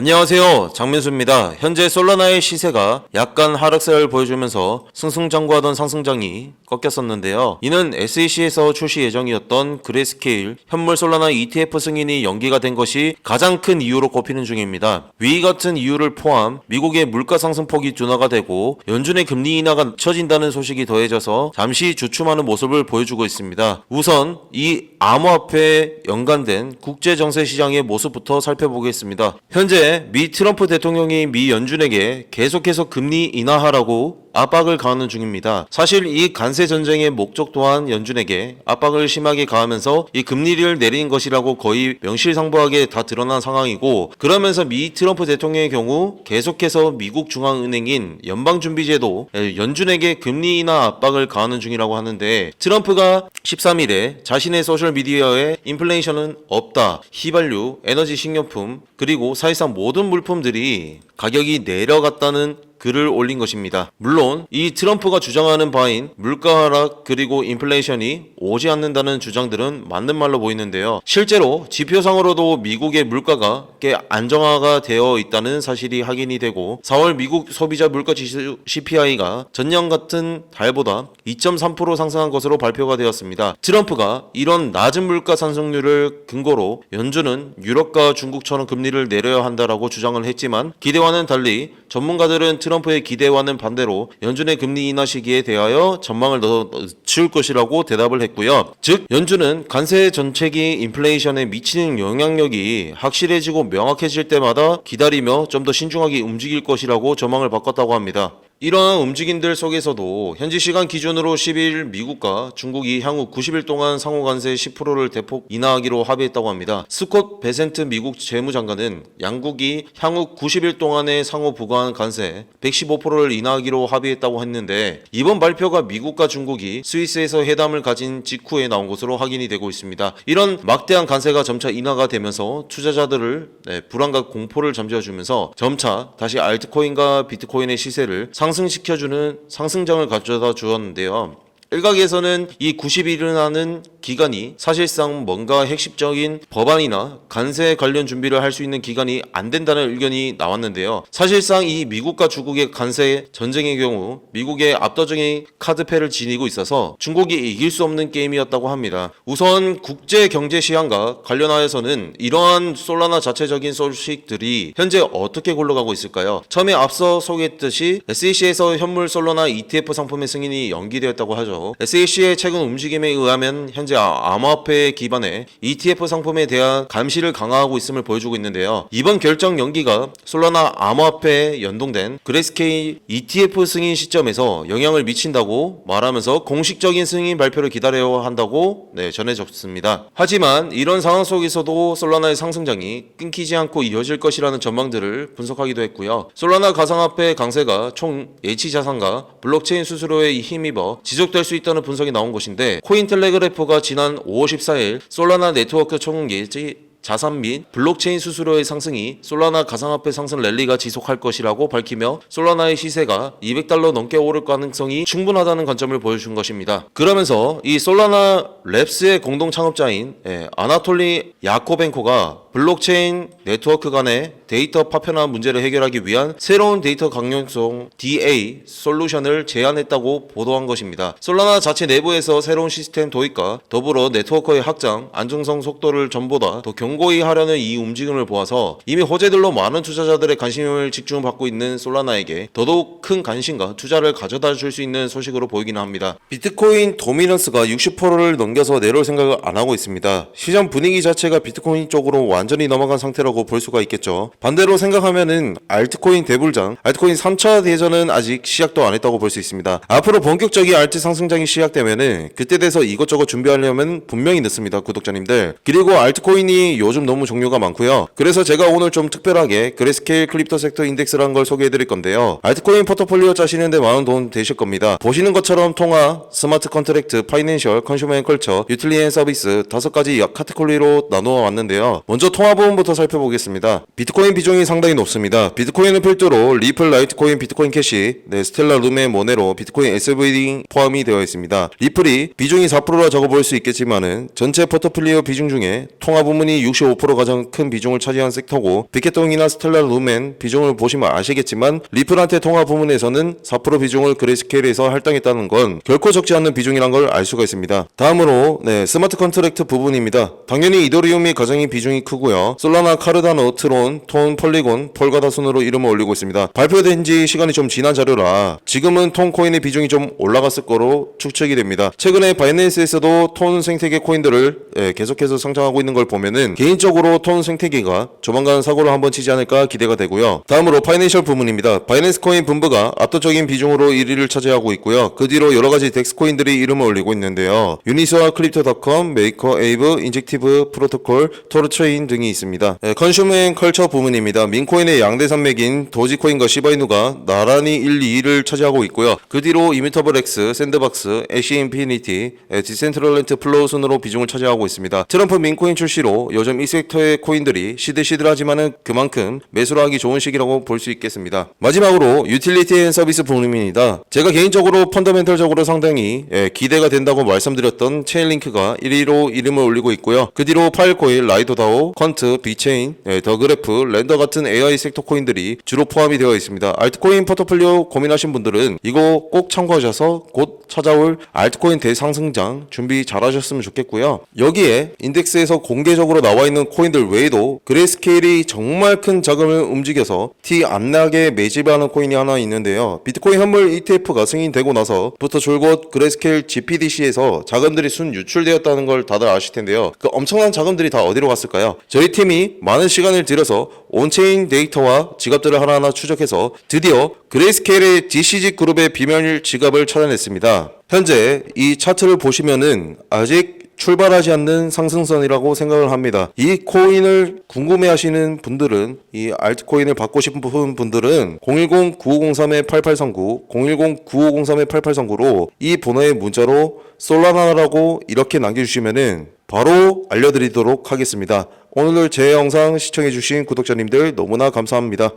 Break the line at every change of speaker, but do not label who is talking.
안녕하세요. 장민수입니다. 현재 솔라나의 시세가 약간 하락세를 보여주면서 승승장구하던 상승장이 꺾였었는데요. 이는 SEC에서 출시 예정이었던 그레스케일 현물 솔라나 ETF 승인이 연기가 된 것이 가장 큰 이유로 꼽히는 중입니다. 위 같은 이유를 포함 미국의 물가 상승폭이 둔화가 되고 연준의 금리 인하가 처진다는 소식이 더해져서 잠시 주춤하는 모습을 보여주고 있습니다. 우선 이 암호화폐에 연관된 국제 정세 시장의 모습부터 살펴보겠습니다. 현재 미 트럼프 대통령이 미 연준에게 계속해서 금리 인하하라고 압박을 가하는 중입니다. 사실 이 간세 전쟁의 목적 또한 연준에게 압박을 심하게 가하면서 이 금리를 내린 것이라고 거의 명실상부하게 다 드러난 상황이고 그러면서 미 트럼프 대통령의 경우 계속해서 미국 중앙은행인 연방준비제도 연준에게 금리 인하 압박을 가하는 중이라고 하는데 트럼프가 13일에 자신의 소셜 미디어에 인플레이션은 없다, 휘발유, 에너지 식료품 그리고 사실상 모든 물품들이 가격이 내려갔다는 글을 올린 것입니다. 물론 이 트럼프가 주장하는 바인 물가 하락 그리고 인플레이션이 오지 않는다는 주장들은 맞는 말로 보이는데요. 실제로 지표상으로도 미국의 물가가 꽤 안정화가 되어 있다는 사실이 확인이 되고 4월 미국 소비자 물가 지수 CPI가 전년 같은 달보다 2.3% 상승한 것으로 발표가 되었습니다. 트럼프가 이런 낮은 물가 상승률을 근거로 연준은 유럽과 중국처럼 금리를 내려야 한다라고 주장을 했지만 기대와는 달리 전문가들은 트럼프의 기대와는 반대로 연준의 금리 인하 시기에 대하여 전망을 더 치울 것이라고 대답을 했고요. 즉 연준은 관세 정책이 인플레이션에 미치는 영향력이 확실해지고 명확해질 때마다 기다리며 좀 더 신중하게 움직일 것이라고 전망을 바꿨다고 합니다. 이러한 움직임들 속에서도 현지 시간 기준으로 10일 미국과 중국이 향후 90일 동안 상호 관세 10%를 대폭 인하하기로 합의했다고 합니다. 스콧 베센트 미국 재무장관은 양국이 향후 90일 동안의 상호 부과한 관세 115%를 인하하기로 합의했다고 했는데 이번 발표가 미국과 중국이 스위스에서 회담을 가진 직후에 나온 것으로 확인이 되고 있습니다. 이런 막대한 관세가 점차 인하가 되면서 투자자들을 네, 불안과 공포를 잠재워주면서 점차 다시 알트코인과 비트코인의 시세를 상 승시켜주는 상승장을 가져다 주었는데요. 일각에서는 이 90일을 하는 기간이 사실상 뭔가 핵심적인 법안이나 관세 관련 준비를 할 수 있는 기간이 안 된다는 의견이 나왔는데요. 사실상 이 미국과 중국의 관세 전쟁의 경우 미국의 압도적인 카드패를 지니고 있어서 중국이 이길 수 없는 게임이었다고 합니다. 우선 국제 경제 시황과 관련하여서는 이러한 솔라나 자체적인 소식들이 현재 어떻게 굴러가고 있을까요? 처음에 앞서 소개했듯이 SEC에서 현물 솔라나 ETF 상품의 승인이 연기되었다고 하죠. SEC의 최근 움직임에 의하면 현재 아- 암호화폐 기반의 ETF 상품에 대한 감시를 강화하고 있음을 보여주고 있는데요. 이번 결정 연기가 솔라나 암호화폐에 연동된 그레스케이 ETF 승인 시점에서 영향을 미친다고 말하면서 공식적인 승인 발표를 기다려야 한다고 네, 전해졌습니다. 하지만 이런 상황 속에서도 솔라나의 상승장이 끊기지 않고 이어질 것이라는 전망들을 분석하기도 했고요. 솔라나 가상화폐 강세가 총 H 자산과 블록체인 수수료에 힘입어 지속될 수 있다는 분석이 나온 것인데 코인텔레그래프가 지난 5월 14일 솔라나 네트워크 총 예지 자산 및 블록체인 수수료의 상승이 솔라나 가상화폐 상승 랠리가 지속할 것이라고 밝히며 솔라나의 시세가 200달러 넘게 오를 가능성이 충분하다는 관점을 보여준 것입니다. 그러면서 이 솔라나 랩스의 공동 창업자인 예, 아나톨리 야코벤코가 블록체인 네트워크 간의 데이터 파편화 문제를 해결하기 위한 새로운 데이터 강용성 DA 솔루션을 제안했다고 보도한 것입니다. 솔라나 자체 내부에서 새로운 시스템 도입과 더불어 네트워크의 확장, 안정성 속도를 전보다 더 견고 히 하려는 이 움직임을 보아서 이미 호재들로 많은 투자자들의 관심을 집중받고 있는 솔라나에게 더더욱 큰 관심과 투자를 가져다 줄 수 있는 소식으로 보이기는 합니다. 비트코인 도미넌스가 60%를 넘겨서 내려올 생각을 안 하고 있습니다. 시장 분위기 자체가 비트코인 쪽으로 완전히 넘어간 상태라고 볼 수가 있겠죠. 반대로 생각하면은 알트코인 대불장, 알트코인 3차 대전은 아직 시작도 안 했다고 볼 수 있습니다. 앞으로 본격적인 알트 상승장이 시작되면은 그때 돼서 이것저것 준비하려면 분명히 늦습니다, 구독자님들. 그리고 알트코인이 요즘 너무 종류가 많고요. 그래서 제가 오늘 좀 특별하게 그레스케일 크립토 섹터 인덱스라는 걸 소개해 드릴 건데요. 알트코인 포트폴리오 짜시는데 많은 도움 되실 겁니다. 보시는 것처럼 통화, 스마트 컨트랙트, 파이낸셜, 컨슈머 앤 컬처, 유틸리 앤 서비스 다섯 가지 카테고리로 나누어 왔는데요. 먼저 통화 부분부터 살펴보겠습니다. 비트코인 비중이 상당히 높습니다. 비트코인을 필두로 리플, 라이트코인, 비트코인 캐시, 네, 스텔라, 루멘, 모네로, 비트코인 SVD 포함이 되어 있습니다. 리플이 비중이 4%라 적어 보일 수 있겠지만은 전체 포트폴리오 비중 중에 통화 부문이 65% 가장 큰 비중을 차지한 섹터고 빅게통이나 스텔라 루멘 비중을 보시면 아시겠지만 리플한테 통화 부문에서는 4% 비중을 그레이스케일에서 할당했다는 건 결코 적지 않은 비중이란 걸 알 수가 있습니다. 다음으로 네, 스마트 컨트랙트 부분입니다. 당연히 이더리움이 가장 비중이 크고요. 솔라나, 카르다노, 트론, 톤, 폴리곤, 폴가다 순으로 이름을 올리고 있습니다. 발표된 지 시간이 좀 지난 자료라 지금은 톤 코인의 비중이 좀 올라갔을 거로 추측이 됩니다. 최근에 바이낸스에서도 톤 생태계 코인들을 예, 계속해서 상장하고 있는 걸 보면은 개인적으로 톤 생태계가 조만간 사고를 한번 치지 않을까 기대가 되고요. 다음으로 파이낸셜 부문입니다. 바이낸스 코인 분부가 압도적인 비중으로 1위를 차지하고 있고요. 그 뒤로 여러 가지 덱스 코인들이 이름을 올리고 있는데요. 유니스와 크립토닷컴, 메이커, 에이브, 인젝티브, 프로토콜, 토르체인 등이 있습니다. 예, 컨슈머 앤 컬처 부문입니다. 민코인의 양대 산맥인 도지코인과 시바이누가 나란히 1, 2위를 차지하고 있고요. 그 뒤로 이미터블 X, 샌드박스, 애쉬 인피니티, 예, 디센트럴렌트 플로우 순으로 비중을 차지하고 있습니다. 트럼프 민코인 출시로 요즘 이 섹터의 코인들이 시들시들하지만은 그만큼 매수를 하기 좋은 시기라고 볼 수 있겠습니다. 마지막으로 유틸리티 앤 서비스 부문입니다. 제가 개인적으로 펀더멘털적으로 상당히 예, 기대가 된다고 말씀드렸던 체인링크가 1위로 이름을 올리고 있고요. 그 뒤로 파일코인, 라이도다오, 퀀트, 비체인, 예, 더그래프, 랜더 같은 AI 섹터 코인들이 주로 포함이 되어 있습니다. 알트코인 포트폴리오 고민하신 분들은 이거 꼭 참고하셔서 곧 찾아올 알트코인 대상승장 준비 잘 하셨으면 좋겠고요. 여기에 인덱스에서 공개적으로 나와 있는 코인들 외에도 그레이스케일이 정말 큰 자금을 움직여서 티 안 나게 매집하는 코인이 하나 있는데요. 비트코인 현물 ETF가 승인되고 나서부터 줄곧 그레이스케일 GPDC에서 자금들이 순 유출되었다는 걸 다들 아실 텐데요. 그 엄청난 자금들이 다 어디로 갔을까요? 저희 팀이 많은 시간을 들여서 온체인 데이터와 지갑들을 하나하나 추적해서 드디어 그레이스케일의 DCG 그룹의 비밀 지갑을 찾아냈습니다. 현재 이 차트를 보시면은 아직 출발하지 않는 상승선이라고 생각을 합니다. 이 코인을 궁금해하시는 분들은 이 알트코인을 받고 싶은 분들은 010-9503-8839, 010-9503-8839로 이 번호의 문자로 솔라나라고 이렇게 남겨주시면은 바로 알려드리도록 하겠습니다. 오늘 제 영상 시청해주신 구독자님들 너무나 감사합니다.